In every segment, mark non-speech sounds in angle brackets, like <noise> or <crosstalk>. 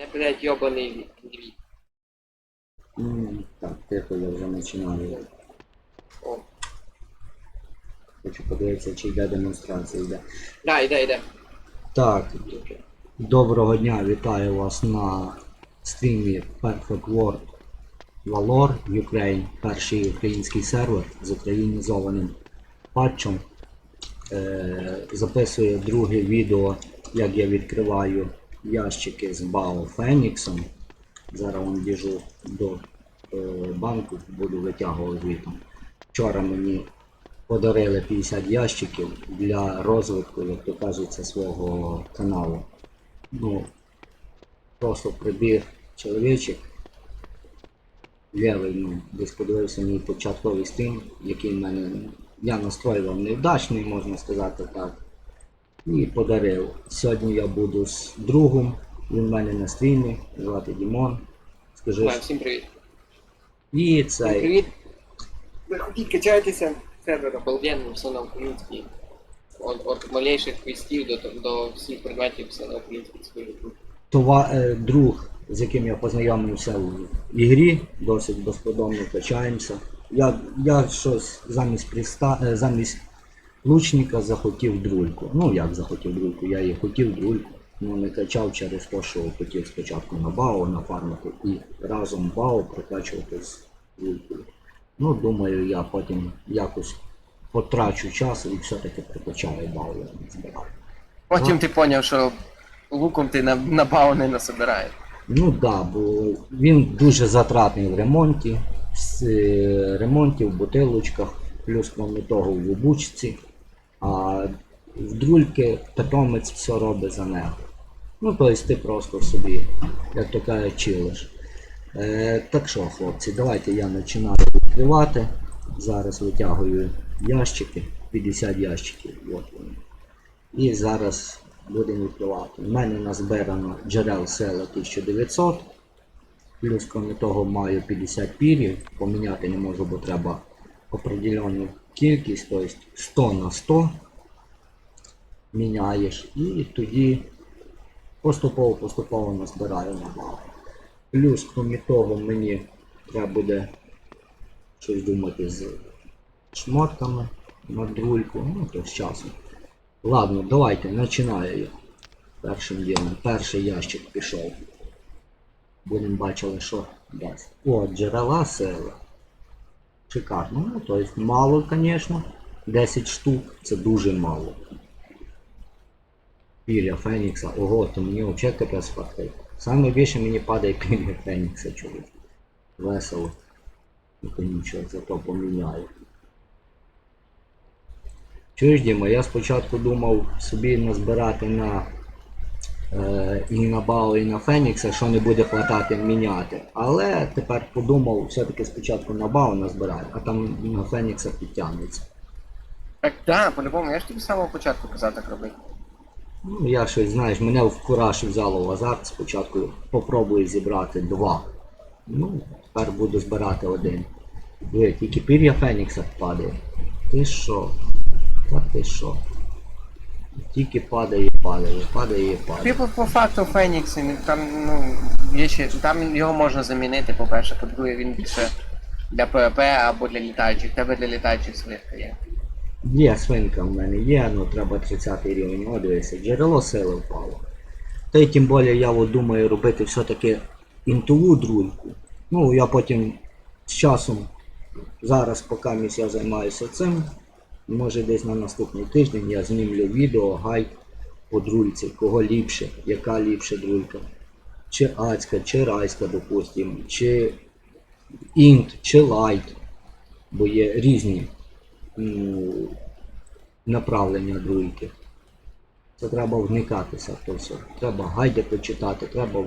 Я, блядь, йобаний інвіт. М, Так, тихо, я вже починаю. О. Хочу подивитися, чи йде демонстрація йде. Да, йде, йде. Так, доброго дня, вітаю вас на стрімі Perfect World Valor Ukraine, перший український сервер з українізованим патчем. Е, записую друге відео, як я відкриваю ящики з Bao Феніксом. Зараз вам біжу до е, банку, буду витягувати звітом. Вчора мені подарили 50 ящиків для розвитку, як то кажеться, свого каналу. Ну, просто прибіг чоловічок, лівий, ну, десь подивився мій початковий стрім, який в мене я настроював невдачний, можна сказати так. І подарив. Сьогодні я буду з другом, він в мене на стрімі, звати Дімон. Скажи, Давай, всім привіт. і Всім цей. привіт. Заходіть, качайтеся. Сервер обалденний, все на українській. От, от малейших квестів до, до всіх предметів все на українській скажу. Това, е, друг, з яким я познайомився в ігрі, досить безподобно качаємося. Я, я щось замість приста, е, замість лучника захотів друльку. Ну як захотів друльку, я її хотів друльку, ну не качав через те, що хотів спочатку на БАО нафармити і разом БАО прокачувати з друлькою. Ну, думаю, я потім якось потрачу час і все-таки прокачаю БАО, я не збираю. Потім ти поняв, що луком ти на, на бау не насобираєш. Ну так, да, бо він дуже затратний в ремонті, з е, ремонті в бутилочках, плюс крім того в обучці, а в друльки питомець все робить за нього. Ну, тобто ти просто собі, як то кажуть. Е, так що, хлопці, давайте я починаю відкривати. Зараз витягую ящики, 50 ящиків. От вони. І зараз будемо відкривати. У мене назбирано джерел села 1900. Плюс, крім того, маю 50 пірів. Поміняти не можу, бо треба определенну кількість, тобто 100 на 100 міняєш. І тоді поступово-поступово назбираю на бал. Плюс, крім того, мені треба буде щось думати з шмотками на друльку, ну то з часом. Ладно, давайте, починаю я. Першим ділом. Перший ящик пішов. Будемо бачили, що дасть. О, джерела сили. Шикарно. Ну, то есть мало, звісно. 10 штук це дуже мало. Пір'я Фенікса. Ого, то мені взагалі капець фартить. Саме мені падає пір'я Фенікса чоловік. Весело. Ну то нічого, зато поміняю. Чуєш, Діма, я спочатку думав собі назбирати на і на Бао, і на Фенікса, що не буде хватати міняти. Але тепер подумав, все-таки спочатку на Бао назбираю, а там на Фенікса підтягнеться. Так, так, по-любому, я ж тобі з самого початку казав так робити. Ну, я щось, знаєш, мене в кураж взяло в азарт, спочатку попробую зібрати два. Ну, тепер буду збирати один. Ви, тільки пір'я Фенікса падає. Ти що? Та ти що? Тільки падає, падає, падає, падає. Типу, по факту Фенікс, він там, ну, є ще, там його можна замінити, по-перше, по-друге, він більше для ПВП або для літаючих. Тебе для літаючих свитка є. Є свинка в мене є, ну треба 30 рівень. О, дивися, джерело сили впало. Та й тим більше я от думаю робити все-таки інтову друльку. Ну, я потім з часом, зараз поки я займаюся цим, може десь на наступний тиждень я знімлю відео, гайд по друльці, кого ліпше, яка ліпше друлька. Чи ацька, чи райська, допустим, чи інт, чи лайт. Бо є різні м, направлення друйки. Це треба вникатися в то все. Треба гайди почитати, треба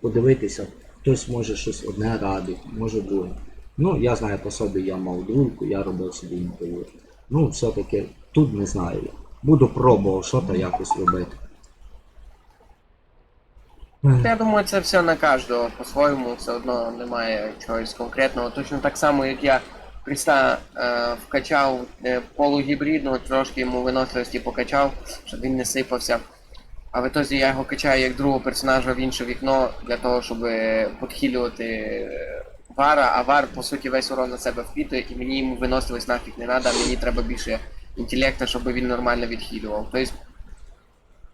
подивитися. Хтось може щось одне радить, може друге. Ну, я знаю по собі, я мав друйку, я робив собі інтерв'ю. Ну, все-таки тут не знаю. я. Буду пробував що то якось робити. Я думаю, це все на кожного по-своєму, все одно немає чогось конкретного. Точно так само, як я Христа е, вкачав е, полугібридну, трошки йому виносливості покачав, щоб він не сипався. А в ітозі я його качаю як другого персонажа в інше вікно для того, щоб підхилювати е, вара, а вар по суті весь урон на себе впітує, і мені йому виносливість нафіг не треба, мені треба більше інтелекта, щоб він нормально відхилював. Тобто,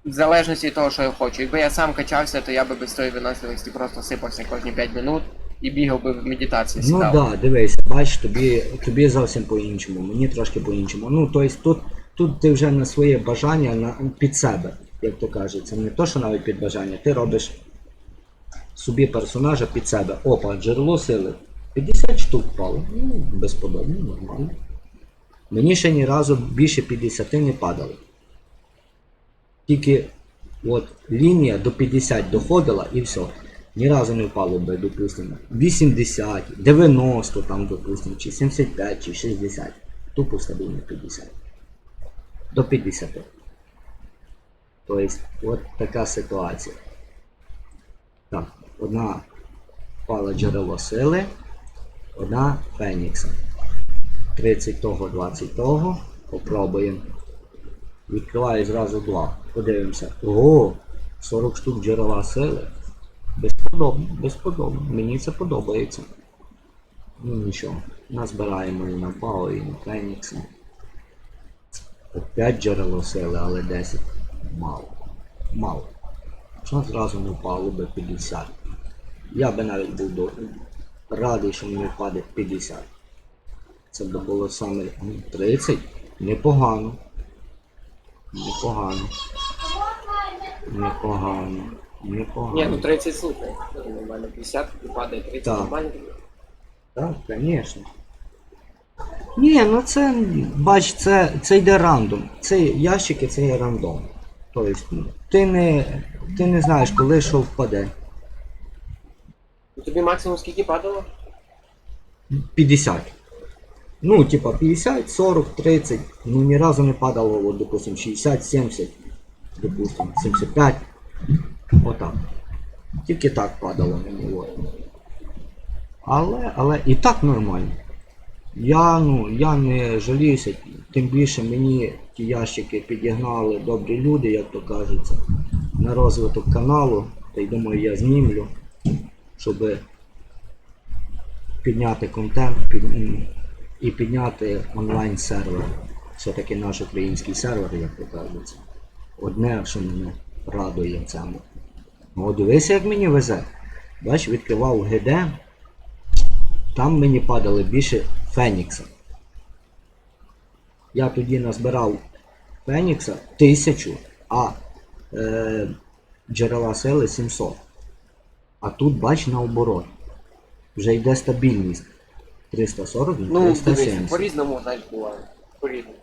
в залежності від того, що я хочу. Якби я сам качався, то я би без тої виносливості просто сипався кожні 5 минут і бігав би в медитації Ну так, да, дивись, бач, тобі, тобі зовсім по-іншому, мені трошки по-іншому. Ну, тобто тут, тут ти вже на своє бажання на, під себе, як то кажеться. Не то, що навіть під бажання, ти робиш собі персонажа під себе. Опа, джерело сили. 50 штук впало. Ну, безподобно, нормально. Мені ще ні разу більше 50 не падало. Тільки от лінія до 50 доходила і все. Ні разу не впало би, допустимо, 80, 90 там, допустимо, чи 75, чи 60. Тупо стабільно 50. До 50. Тобто, от така ситуація. Так, одна впала джерело сили, одна Фенікса. 30 того, 20 того. Попробуємо. Відкриваю зразу два. Подивимося. Ого! 40 штук джерела сили. Безподобно, безподобно. Мені це подобається. Ну нічого. Назбираємо і на Пао, і на Фенікса. Опять джерело сили, але 10. Мало. Мало. Що зразу не впало би 50. Я би навіть був радий, що мені впаде 50. Це би було саме ну, 30. Непогано. Непогано. Непогано. Непогано. Ні, ну 30 слухай. Нормально, 50 і падає 30 Так. нормально. Так, звісно. Ні, ну це, бач, це, це йде рандом. Це ящики, це є рандом. Тобто, ти не, ти не знаєш, коли що впаде. Тобі максимум скільки падало? 50. Ну, типа 50, 40, 30. Ну ні разу не падало, от, допустим, 60, 70, допустим, 75. Отак. Тільки так падало мені. От. Але, але і так нормально. Я, ну, я не жаліюся, тим більше мені ті ящики підігнали добрі люди, як то кажеться, на розвиток каналу. Та й думаю, я знімлю, щоб підняти контент під, і підняти онлайн сервер. Все-таки наш український сервер, як то кажеться. Одне, що мене радує цьому. Ну, от дивися, як мені везе. Бач, відкривав ГД, там мені падали більше Фенікса. Я тоді назбирав Фенікса 1000, а е, джерела сили 700. А тут бач наоборот. Вже йде стабільність. 340 на Ну, дивись, 370. по-різному, знаєш, буває. По-різному.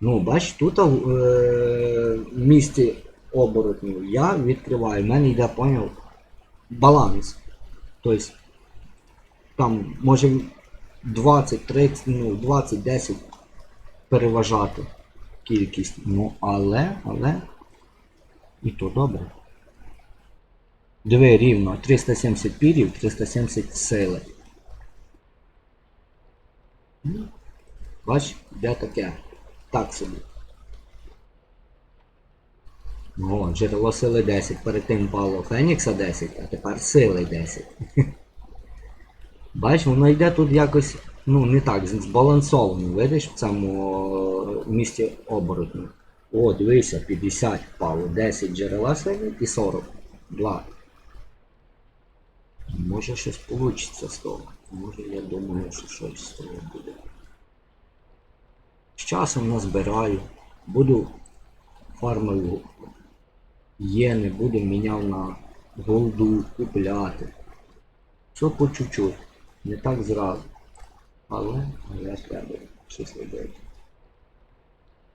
Ну, бач, тут е, в місті оборотнів я відкриваю, в мене йде, поняв, баланс. Тобто там може 20, 30, ну, 20, 10 переважати кількість. Ну, але, але і то добре. Диви рівно 370 пірів, 370 сили. Ну, Бач, де таке. Так собі. О, джерело сили 10. Перед тим пало Фенікса 10, а тепер сили 10. <laughs> Бач, воно йде тут якось, ну, не так, збалансовано, видиш, в цьому о, місті оборотню. О, дивися, 50 впало, 10 джерела сили і 40. 2. Може щось вийде з того. Може я думаю, що щось з того буде. З часом назбираю, буду фармив єни, буду міняв на голду, купляти. Все по чуть-чуть, не так зразу. Але, але треба щось робити.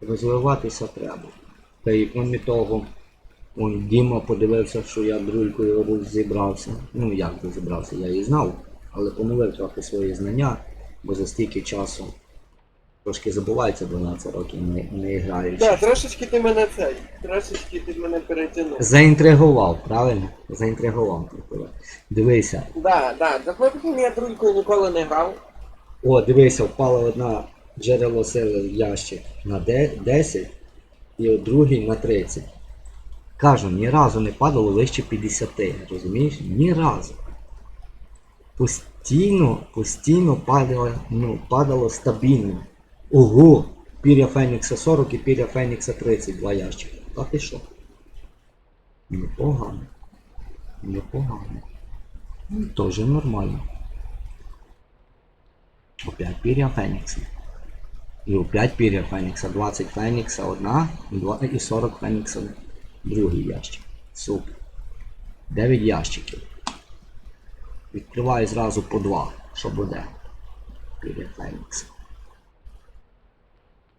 Розвиватися треба. Та і крім того, он Діма подивився, що я друлькою розібрався. Ну як розібрався, я її знав, але поновив трохи свої знання, бо за стільки часу трошки забувається 12 років не, не граючи. Так, трошечки ти мене цей, трошечки ти мене перетягнув. Заінтригував, правильно? Заінтригував трохи. Дивися. Да, да, я друлькою ніколи не грав. О, дивися, впала одна джерело сили в ящик на 10 і от другий на 30. Кажу, ні разу не падало вище 50, розумієш? Ні разу. Постійно, постійно падало, ну, падало стабільно. Ого! Пір'я Фенікса 40 і пір'я Фенікса 30, два ящики. Та ти що? Непогано. Непогано. Ну, нормально. Опять пір'я Фенікса. І опять пір'я Фенікса. 20 Фенікса одна, і 40 Фенікса другий ящик. Супер. 9 ящиків. Відкриваю зразу по два. Що буде? Пір'я Фенікса.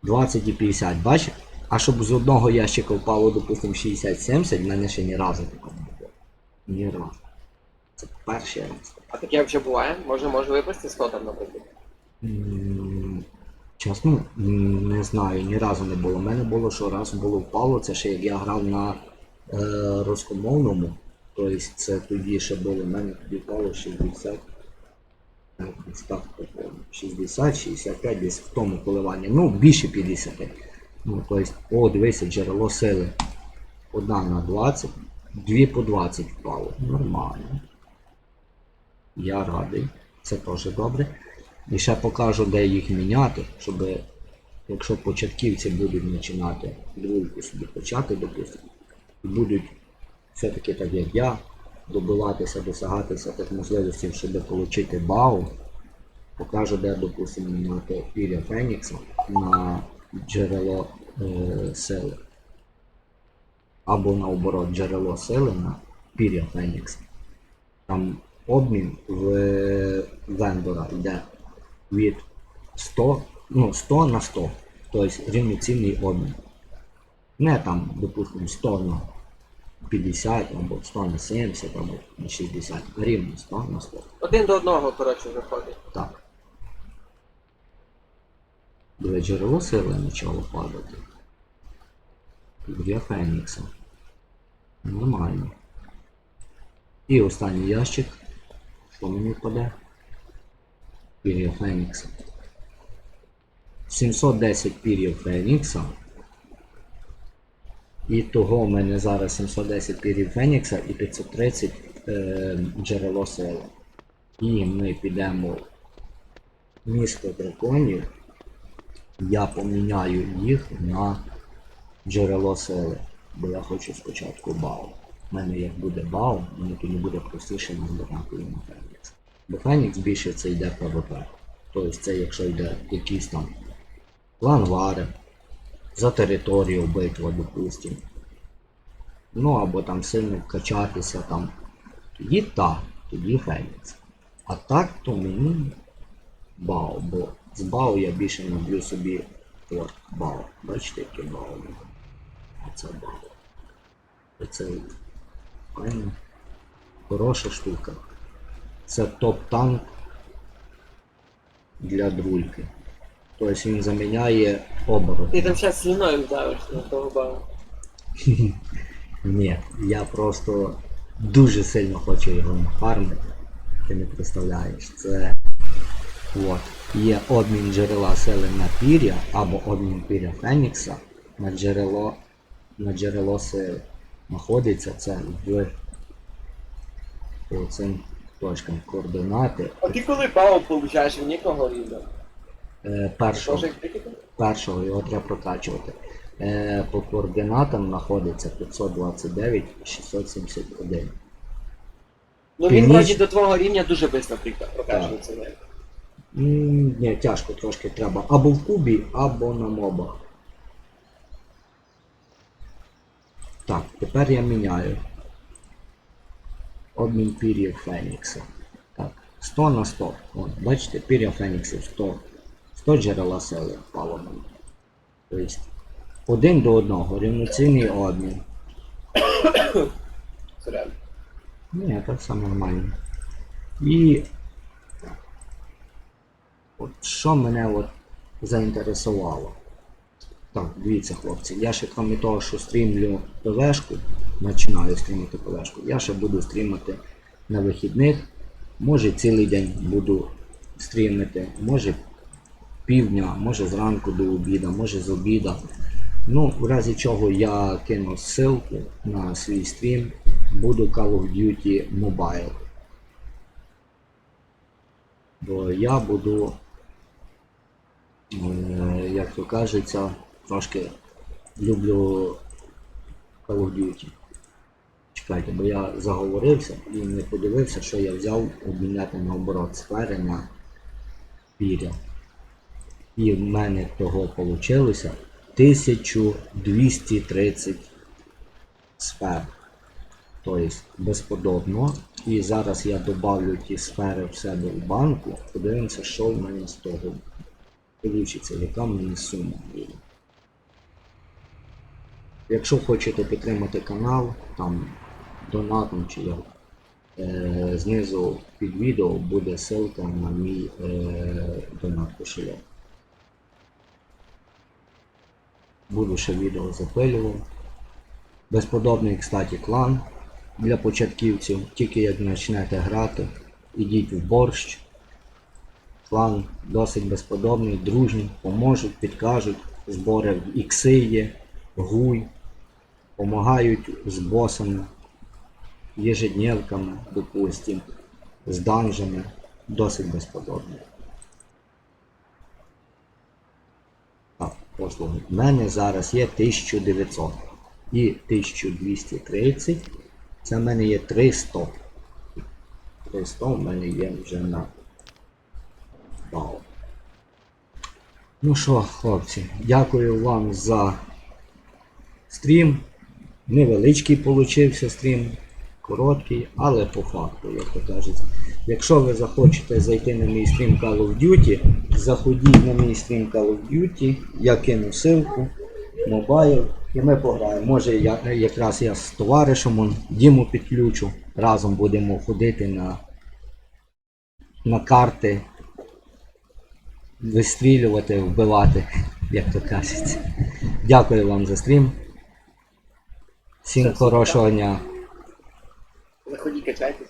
20 і 50, бачиш? А щоб з одного ящика впало, допустимо, 60-70, в мене ще ні разу такого не було. Ні разу. Це перший раз. А таке вже буває? Може, може випасти 100 там, наприклад. М, Чесно, м, не знаю, ні разу не було. У мене було, що раз було впало, це ще як я грав на е, руськомовному. Тобто це тоді ще було, мене тоді впало 60. так, десь так, 60, 65, десь в тому коливанні. Ну, більше 50. Ну, тобто, о, дивися, джерело сили. Одна на 20, дві по 20 впало. Нормально. Я радий. Це теж добре. І ще покажу, де їх міняти, щоб якщо початківці будуть починати другу собі почати, допустимо, і будуть все-таки так як я, добиватися, досягатися тих можливостей, щоб отримати бау, покажу, де, допустимо, міняти пір'я Фенікса на джерело е, сили. Або наоборот, джерело сили на пір'я Фенікса. Там обмін в вендора йде від 100, ну, 100 на 100. Тобто рівноцінний обмін. Не там, допустимо, 100 на 50, або 100 на 70, або на 60. Рівно 100 на 100. Один до одного, коротше, виходить. Так. Диви, джерело сили почало падати. Для Фенікса. Нормально. І останній ящик. Що мені впаде? Пір'я Фенікса. 710 пір'їв Фенікса. І того в мене зараз 710 пір'їв Фенікса і 530 е, джерело сили. І ми підемо в місто драконів. Я поміняю їх на джерело сили. Бо я хочу спочатку бау. У мене як буде бау, мені тоді буде простіше назбирати на Фенікс. Бо Фенікс більше це йде ПВП. Тобто це якщо йде якийсь там ланвари, за територію битва, допустимо. Ну або там сильно качатися там. Тоді так, тоді Фенікс. А так то мені Бао, бо з Бао я більше наб'ю собі от Бао. Бачите, яке Бао? Оце Бао. Оце файно. Хороша штука. Це топ-танк для друльки. Тобто він заміняє оборот. Ти там зараз сліною вдавиш на того бау. <laughs> Ні, я просто дуже сильно хочу його нафармити. Ти не представляєш. Це от, є обмін джерела сили на пір'я або обмін пір'я Фенікса на джерело, на джерело сили. Знаходиться це в по цим точкам координати А ти коли бау получаєш в нікого рівня? Е, першого. Першого його треба прокачувати. Е, по координатам знаходиться 529 671. Ну він Північ- вроді до твого рівня дуже швидко прокачується. Ні, тяжко трошки треба. Або в кубі, або на мобах. Так, тепер я міняю. Обмін пір'їв Фенікса. Так, 100 на 100. От, бачите, пір'я Феніксів 100. 100 джерела сили мені. Тобто, один до одного, рівноцінний обмін. Ні, так все нормально. І от що мене от заінтересувало. Так, дивіться, хлопці, я ще крім того, що стрімлю ПВшку, починаю стрімити ПВшку, я ще буду стрімити на вихідних. Може цілий день буду стрімити, може півдня, може зранку до обіда, може з обіда. Ну, в разі чого я кину ссылку на свій стрім, буду Call of Duty Mobile. Бо я буду, е, як то кажеться, трошки люблю Call of Duty. Чекайте, бо я заговорився і не подивився, що я взяв обміняти наоборот сфери на піря. І в мене того вийшло 1230 сфер. Тобто безподобно. І зараз я добавлю ті сфери в себе в банку. Подивимося, що в мене з того вийде, яка в мене сума буде. Якщо хочете підтримати канал, там донатом чи як, е, знизу під відео буде ссылка на мій е, донат кошельок. Буду ще відео запилював. Безподобний, кстати, клан для початківців. Тільки як почнете грати, ідіть в борщ. Клан досить безподобний, дружній, поможуть, підкажуть. Збори в ікси є, гуй, допомагають з босами, ежедневками, допустим, з данжами. Досить безподобно. Так, послуги. В мене зараз є 1900 і 1230. Це в мене є 300. 300 в мене є вже на бал. Ну що, хлопці, дякую вам за стрім. Невеличкий получився стрім, короткий, але по факту, як то кажеться. Якщо ви захочете зайти на мій стрім Call of Duty, заходіть на мій стрім Call of Duty, я кину ссылку, мобайл, і ми пограємо. Може я, якраз я з товаришем Діму підключу, разом будемо ходити на, на карти, вистрілювати, вбивати, як то кажеться. Дякую вам за стрім. Всім Все, все, хорошого дня. Заходіть, качайте.